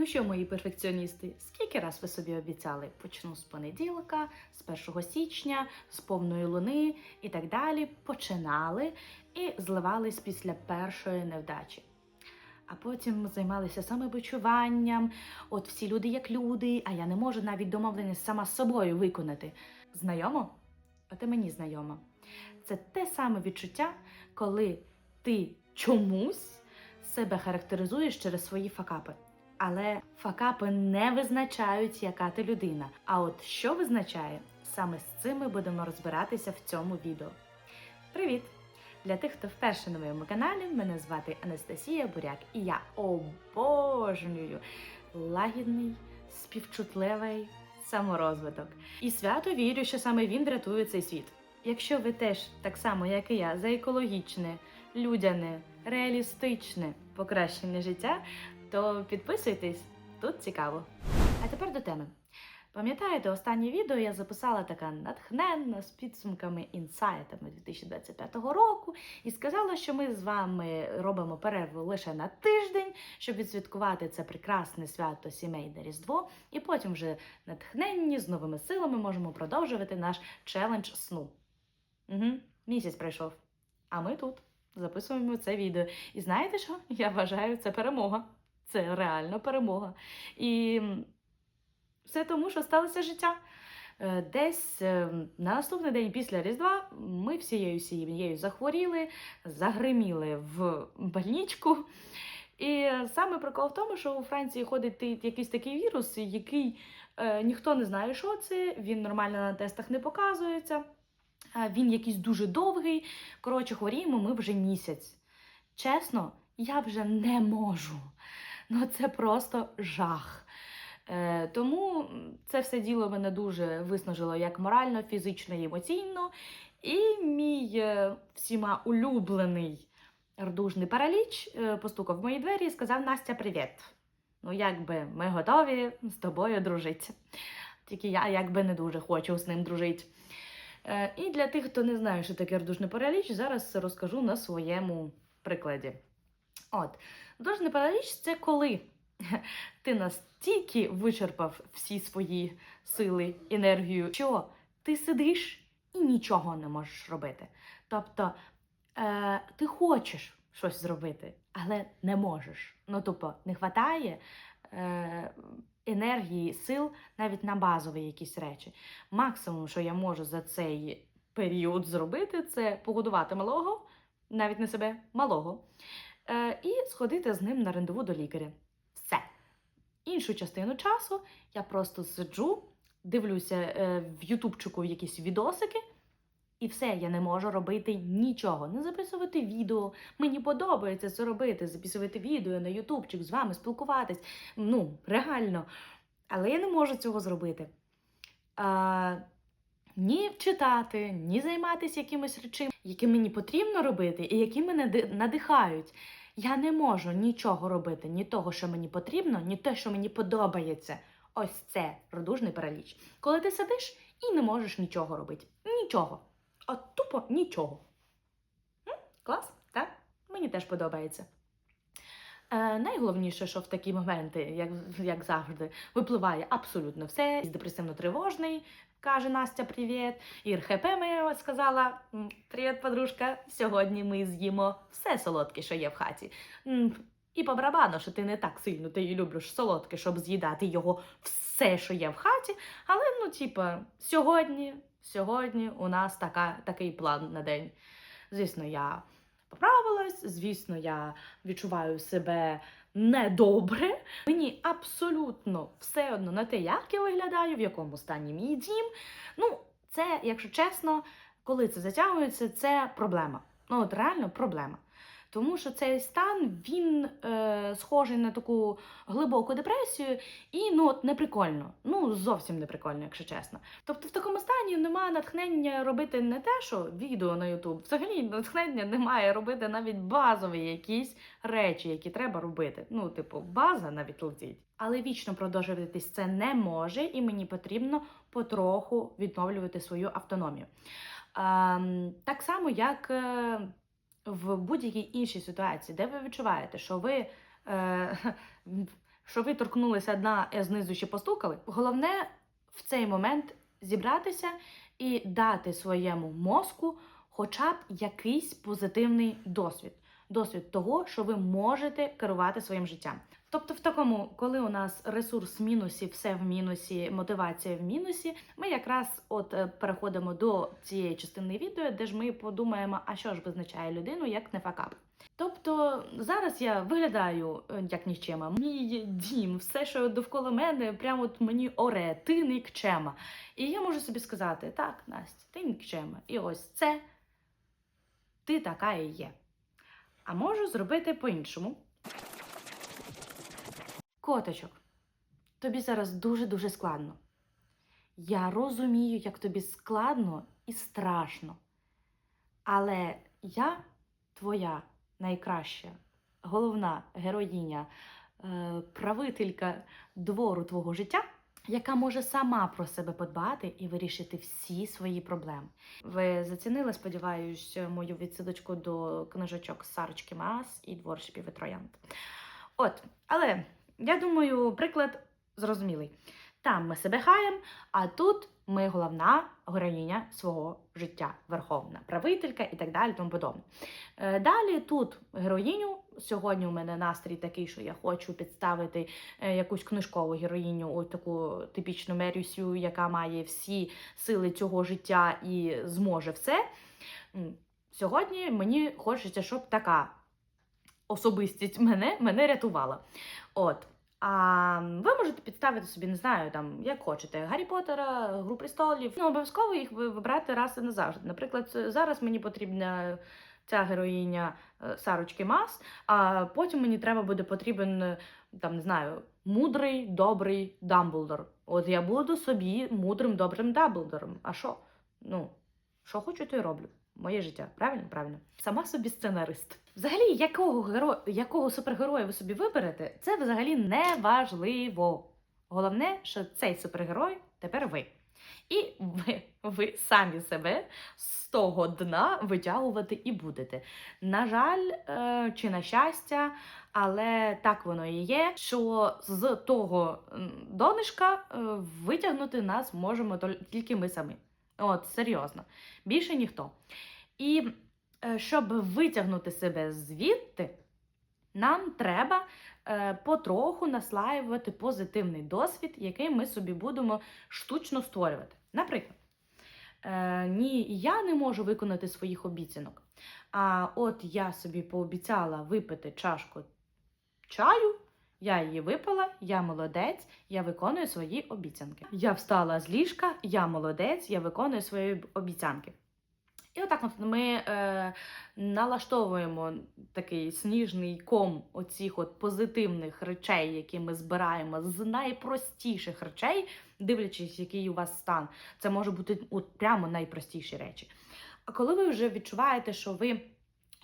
Ну що, мої перфекціоністи, скільки раз ви собі обіцяли? Почну з понеділка, з 1 січня, з повної луни і так далі. Починали і зливались після першої невдачі. А потім займалися самобичуванням. От всі люди як люди, а я не можу навіть домовлення сама з собою виконати. Знайомо? От і мені знайомо. Це те саме відчуття, коли ти чомусь себе характеризуєш через свої факапи. Але факапи не визначають, яка ти людина. А от що визначає, саме з цим ми будемо розбиратися в цьому відео. Привіт! Для тих, хто вперше на моєму каналі, мене звати Анастасія Буряк, і я обожнюю лагідний, співчутливий саморозвиток. І свято вірю, що саме він рятує цей світ. Якщо ви теж, так само як і я, за екологічне, людяне, реалістичне покращення життя, то підписуйтесь, тут цікаво. А тепер до теми. Пам'ятаєте, останнє відео я записала така натхненна з підсумками інсайтами 2025 року і сказала, що ми з вами робимо перерву лише на тиждень, щоб відсвяткувати це прекрасне свято сімейне Різдво, і потім вже натхненні з новими силами можемо продовжувати наш челендж сну. Угу, місяць пройшов. А ми тут записуємо це відео. І знаєте що? Я вважаю, це перемога. Це реально перемога. І все тому, що сталося життя. Е, Десь е, на наступний день після Різдва ми всією сім'єю захворіли, загриміли в больничку. І саме прикол в тому, що у Франції ходить якийсь такий вірус, який е, ніхто не знає, що це, він нормально на тестах не показується. Він якийсь дуже довгий. Коротше, хворіємо ми вже місяць. Чесно, я вже не можу. Ну це просто жах. Е, тому це все діло мене дуже виснажило як морально, фізично і емоційно. І мій е, всіма улюблений рдужний параліч е, постукав в мої двері і сказав: Настя, привіт. Ну, якби ми готові з тобою дружити. Тільки я якби не дуже хочу з ним дружити. Е, І для тих, хто не знає, що таке рдужний параліч, зараз розкажу на своєму прикладі. От, рдужний параліч це коли ти настільки вичерпав всі свої сили, енергію, що ти сидиш і нічого не можеш робити. Тобто е, ти хочеш щось зробити, але не можеш. Ну, тобто, не вистачає е, енергії, сил навіть на базові якісь речі. Максимум, що я можу за цей період зробити, це погодувати малого, навіть не себе, малого, і сходити з ним на рандеву до лікаря. Все. Іншу частину часу я просто сиджу, дивлюся е, в Ютубчику якісь відосики, і все, я не можу робити нічого. Не записувати відео. Мені подобається це робити, записувати відео на Ютубчик, з вами спілкуватись. Ну, реально. Але я не можу цього зробити. А, ні читати, ні займатися якимось речами, які мені потрібно робити, і які мене ди- надихають. Я не можу нічого робити, ні того, що мені потрібно, ні те, що мені подобається. Ось це родужний параліч. Коли ти сидиш і не можеш нічого робити. Нічого. От тупо нічого. М? Клас, так? Мені теж подобається. Е, найголовніше, що в такі моменти, як, як завжди, випливає абсолютно все. Депресивно-тривожний, каже Настя, привіт. І РХП моя сказала: Привіт, подружка. Сьогодні ми з'їмо все солодке, що є в хаті. І по барабану, що ти не так сильно ти любиш солодке, щоб з'їдати його все, що є в хаті. Але ну, типа, сьогодні, сьогодні у нас така, такий план на день. Звісно, я поправилась, звісно, я відчуваю себе недобре. Мені абсолютно все одно на те, як я виглядаю, в якому стані мій дім. Ну, це, якщо чесно, коли це затягується, це проблема. Ну, от реально проблема. Тому що цей стан він е, схожий на таку глибоку депресію, і ну от не прикольно. Ну зовсім не прикольно, якщо чесно. Тобто в такому стані немає натхнення робити не те, що відео на Ютуб. Взагалі натхнення немає робити навіть базові якісь речі, які треба робити. Ну, типу, база навіть летить. Але вічно продовжуватись це не може, і мені потрібно потроху відновлювати свою автономію. Ем, так само, як е, в будь-якій іншій ситуації, де ви відчуваєте, що ви е, що ви торкнулися дна, і знизу ще постукали. Головне в цей момент зібратися і дати своєму мозку хоча б якийсь позитивний досвід. Досвід того, що ви можете керувати своїм життям. Тобто, в такому, коли у нас ресурс в мінусі, все в мінусі, мотивація в мінусі, ми якраз от е, переходимо до цієї частини відео, де ж ми подумаємо, а що ж визначає людину як не факап. Тобто зараз я виглядаю е, як нікчема. Мій дім, все, що довкола мене, прямо от мені оре, ти нікчема. І я можу собі сказати: так, Настя, ти нікчема. І ось це ти така і є. А можу зробити по-іншому. Коточок, тобі зараз дуже-дуже складно. Я розумію, як тобі складно і страшно. Але я твоя найкраща, головна героїня, е, правителька двору твого життя, яка може сама про себе подбати і вирішити всі свої проблеми. Ви зацінили, сподіваюсь, мою відсилочку до книжечок Сарочки Маас і двор шпів і троянд. От, але я думаю, приклад зрозумілий. Там ми себе хаємо, а тут ми головна героїня свого життя, верховна правителька і так далі. Тому подобне. Е, Далі тут героїню. Сьогодні у мене настрій такий, що я хочу підставити е, якусь книжкову героїню, ось таку типічну Мерюсю, яка має всі сили цього життя і зможе все. Сьогодні мені хочеться, щоб така особистість мене, мене рятувала. От. А ви можете підставити собі, не знаю, там як хочете, Гаррі Поттера, Гру престолів. Ну, обов'язково їх ви- вибирати раз і назавжди. Наприклад, зараз мені потрібна ця героїня е, Сарочки Мас, а потім мені треба буде потрібен, е, там, не знаю, мудрий, добрий Дамблдор. От я буду собі мудрим, добрим Дамблдором. А що? Ну, що хочу, то й роблю. Моє життя, правильно? Правильно. Сама собі сценарист. Взагалі, якого геро... якого супергероя ви собі виберете, це взагалі не важливо. Головне, що цей супергерой тепер ви. І ви, ви самі себе з того дна витягувати і будете. На жаль, е, чи на щастя, але так воно і є, що з того донишка е, витягнути нас можемо тільки ми самі. От, серйозно, більше ніхто. І е, щоб витягнути себе звідти, нам треба е, потроху наслаювати позитивний досвід, який ми собі будемо штучно створювати. Наприклад, е, ні, я не можу виконати своїх обіцянок. А от я собі пообіцяла випити чашку чаю, я її випила, я молодець, я виконую свої обіцянки. Я встала з ліжка, я молодець, я виконую свої обіцянки. І отак от ми е, налаштовуємо такий сніжний ком оцих от позитивних речей, які ми збираємо з найпростіших речей, дивлячись, який у вас стан. Це може бути от прямо найпростіші речі. А коли ви вже відчуваєте, що ви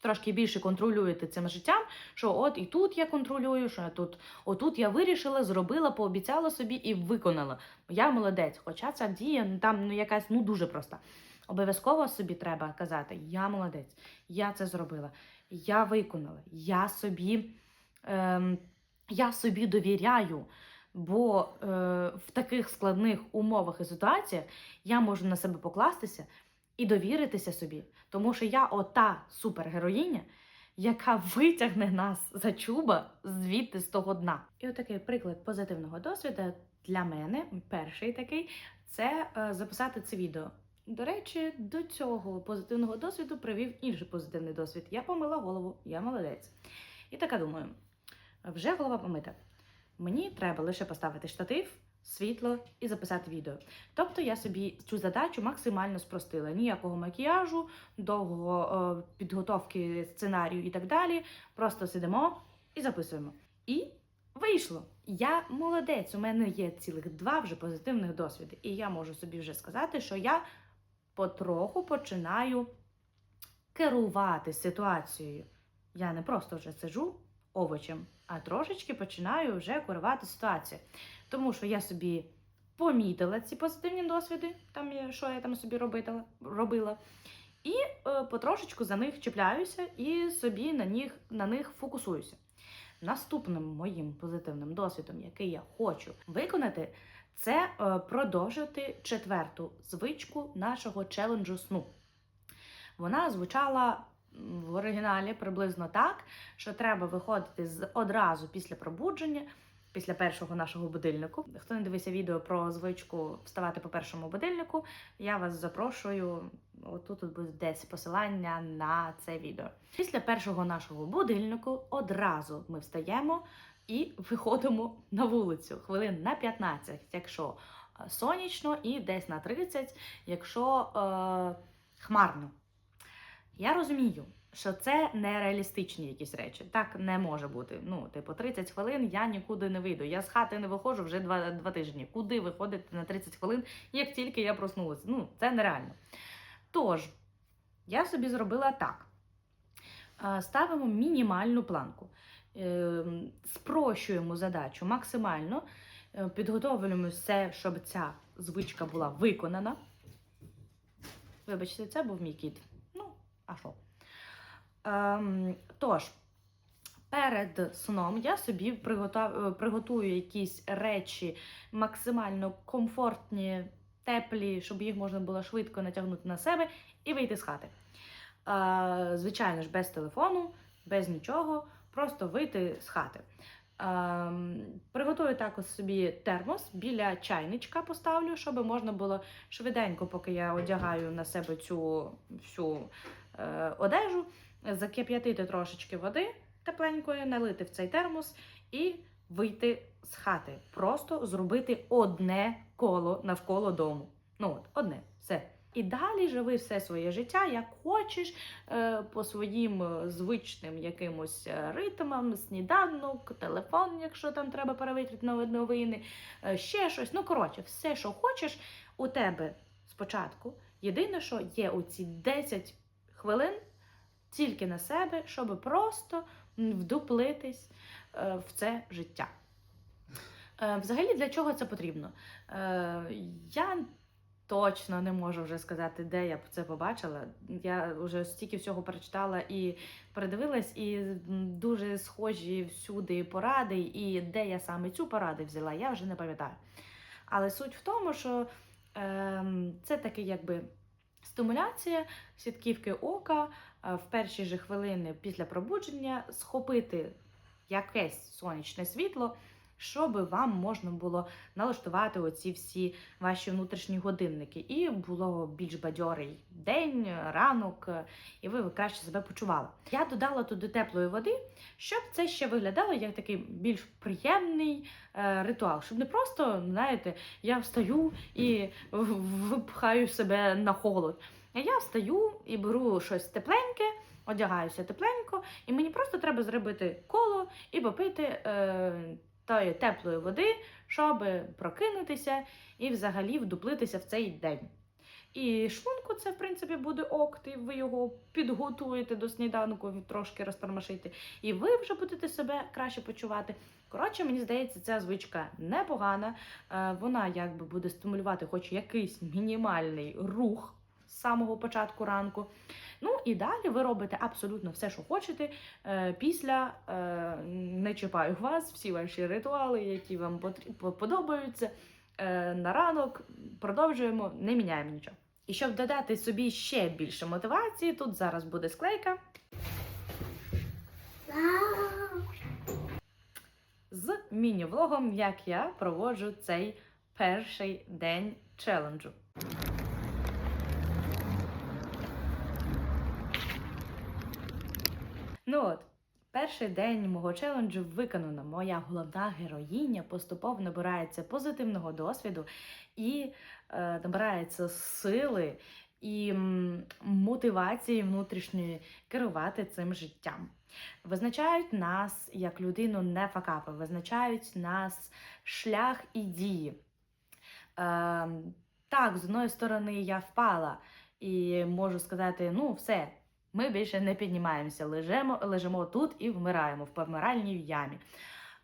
трошки більше контролюєте цим життям, що от і тут я контролюю, що я тут, отут я вирішила, зробила, пообіцяла собі і виконала. Я молодець. Хоча ця дія там ну, якась ну дуже проста. Обов'язково собі треба казати: я молодець, я це зробила, я виконала, я собі, ем, я собі довіряю. Бо е, в таких складних умовах і ситуаціях я можу на себе покластися і довіритися собі. Тому що я ота супергероїня, яка витягне нас за чуба звідти з того дна. І отакий приклад позитивного досвіду для мене, перший такий, це е, записати це відео. До речі, до цього позитивного досвіду привів інший позитивний досвід. Я помила голову, я молодець. І така думаю: вже голова помита. Мені треба лише поставити штатив, світло і записати відео. Тобто я собі цю задачу максимально спростила. Ніякого макіяжу, довгого е, підготовки сценарію і так далі. Просто сидимо і записуємо. І вийшло. Я молодець. У мене є цілих два вже позитивних досвіди. І я можу собі вже сказати, що я потроху починаю керувати ситуацією. Я не просто вже сиджу овочем, а трошечки починаю вже керувати ситуацією. Тому що я собі помітила ці позитивні досвіди, там що я там собі робила. І е, потрошечку за них чіпляюся і собі на них, на них фокусуюся. наступним моїм позитивним досвідом, який я хочу виконати, це е, продовжити четверту звичку нашого челенджу сну. Вона звучала в оригіналі приблизно так, що треба виходити з одразу після пробудження, після першого нашого будильнику. Хто не дивився відео про звичку вставати по першому будильнику, я вас запрошую. Отут тут буде десь посилання на це відео. Після першого нашого будильнику одразу ми встаємо і виходимо на вулицю хвилин на 15, якщо е, сонячно, і десь на 30, якщо е, хмарно. Я розумію, що це нереалістичні якісь речі. Так не може бути. Ну, типу, 30 хвилин я нікуди не вийду. Я з хати не виходжу вже два, два тижні. Куди виходити на 30 хвилин, як тільки я проснулася? Ну, це нереально. Тож, я собі зробила так: ставимо мінімальну планку, Е, спрощуємо задачу максимально, е, підготовлюємо все, щоб ця звичка була виконана. Вибачте, це був мій кіт. Ну, а що? Ем, тож, перед сном я собі приготав, е, приготую якісь речі максимально комфортні, теплі, щоб їх можна було швидко натягнути на себе і вийти з хати. Е, звичайно ж, без телефону, без нічого, просто вийти з хати. Ем, приготую також собі термос біля чайничка поставлю, щоб можна було швиденько, поки я одягаю на себе цю всю е, одежу, закип'ятити трошечки води тепленької, налити в цей термос і вийти з хати. Просто зробити одне коло навколо дому. Ну от, одне, все. І далі живи все своє життя, як хочеш, е, по своїм е, звичним якимось е, ритмам, сніданок, телефон, якщо там треба перевитрити нови- новини, ще щось. Ну, коротше, все, що хочеш, у тебе спочатку. Єдине, що є у ці 10 хвилин тільки на себе, щоб просто вдуплитись е, в це життя. Е, Взагалі, для чого це потрібно? Е, Я точно не можу вже сказати, де я це побачила. Я вже стільки всього перечитала і передивилась, і дуже схожі всюди поради, і де я саме цю пораду взяла, я вже не пам'ятаю. Але суть в тому, що ем, це таки якби стимуляція сітківки ока в перші ж хвилини після пробудження схопити якесь сонячне світло, щоб вам можна було налаштувати оці всі ваші внутрішні годинники, і було більш бадьорий день, ранок, і ви краще себе почували. Я додала туди теплої води, щоб це ще виглядало як такий більш приємний е, ритуал, щоб не просто, знаєте, я встаю і випхаю себе на холод. Я встаю і беру щось тепленьке, одягаюся тепленько, і мені просто треба зробити коло і попити е, тої теплої води, щоб прокинутися і взагалі вдуплитися в цей день. І шлунку це, в принципі, буде ок, і ви його підготуєте до сніданку, трошки розтормошите, і ви вже будете себе краще почувати. Коротше, мені здається, ця звичка непогана. Е, Вона якби буде стимулювати хоч якийсь мінімальний рух з самого початку ранку. Ну і далі ви робите абсолютно все, що хочете. Е, Після е, не чіпаю вас, всі ваші ритуали, які вам подобаються. Е, На ранок продовжуємо, не міняємо нічого. І щоб додати собі ще більше мотивації, тут зараз буде склейка з міні-влогом, як я проводжу цей перший день челенджу. Ну от, перший день мого челенджу виконано. Моя головна героїня поступово набирається позитивного досвіду і е, набирається сили і мотивації внутрішньої керувати цим життям. Визначають нас як людину не факапи, визначають нас шлях і дії. Е, так, з одної сторони, я впала і можу сказати: ну, все, ми більше не піднімаємося, лежимо, лежимо тут і вмираємо в помиральній ямі.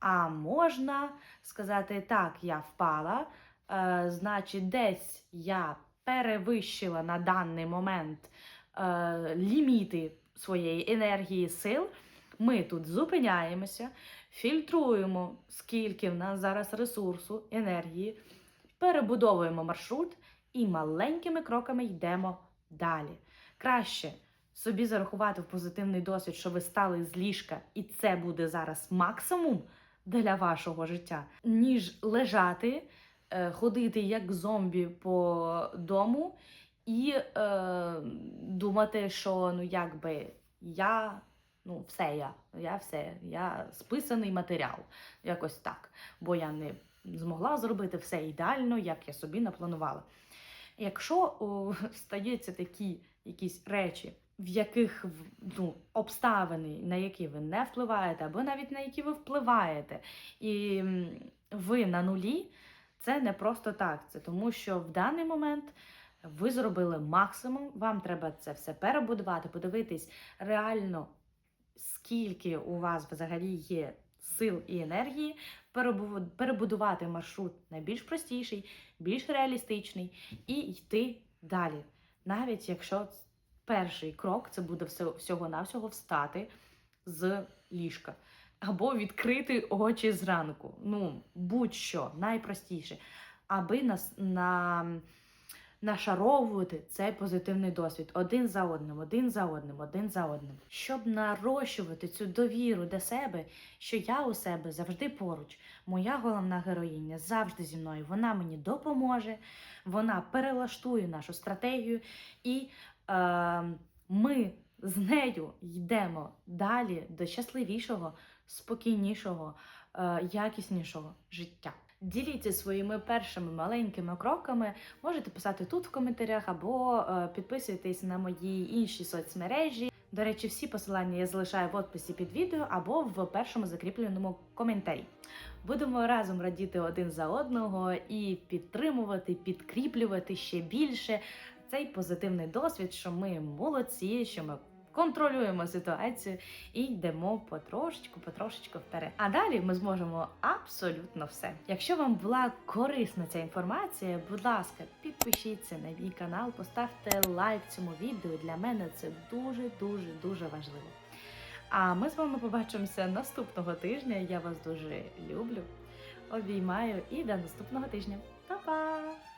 А можна сказати, так, я впала, е, значить, десь я перевищила на даний момент е, ліміти своєї енергії, сил. Ми тут зупиняємося, фільтруємо, скільки в нас зараз ресурсу, енергії, перебудовуємо маршрут і маленькими кроками йдемо далі. Краще собі зарахувати в позитивний досвід, що ви стали з ліжка, і це буде зараз максимум для вашого життя, ніж лежати, е, ходити як зомбі по дому і е, думати, що ну якби я. Ну, все я, я все, я списаний матеріал, якось так. Бо я не змогла зробити все ідеально, як я собі напланувала. Якщо о, стаються такі якісь речі, в яких ну, обставини, на які ви не впливаєте, або навіть на які ви впливаєте, і ви на нулі, це не просто так. Це тому, що в даний момент ви зробили максимум, вам треба це все перебудувати, подивитись реально, скільки у вас взагалі є сил і енергії, перебу- перебудувати маршрут на більш простіший, більш реалістичний і йти далі. Навіть якщо перший крок це буде всього-навсього встати з ліжка. Або відкрити очі зранку. Ну, будь-що, найпростіше. Аби нас на, нашаровувати цей позитивний досвід один за одним, один за одним, один за одним. Щоб нарощувати цю довіру до себе, що я у себе завжди поруч. Моя головна героїня завжди зі мною. Вона мені допоможе, вона перелаштує нашу стратегію, і ми з нею йдемо далі до щасливішого, спокійнішого, е, якіснішого життя. Діліться своїми першими маленькими кроками. Можете писати тут в коментарях або е, підписуйтесь на мої інші соцмережі. До речі, всі посилання я залишаю в описі під відео або в першому закріпленому коментарі. Будемо разом радіти один за одного і підтримувати, підкріплювати ще більше цей позитивний досвід, що ми молодці, що ми контролюємо ситуацію і йдемо потрошечку, потрошечку вперед. А далі ми зможемо абсолютно все. Якщо вам була корисна ця інформація, будь ласка, підпишіться на мій канал, поставте лайк цьому відео. Для мене це дуже, дуже, дуже важливо. А ми з вами побачимося наступного тижня. Я вас дуже люблю, обіймаю і до наступного тижня. Па-па!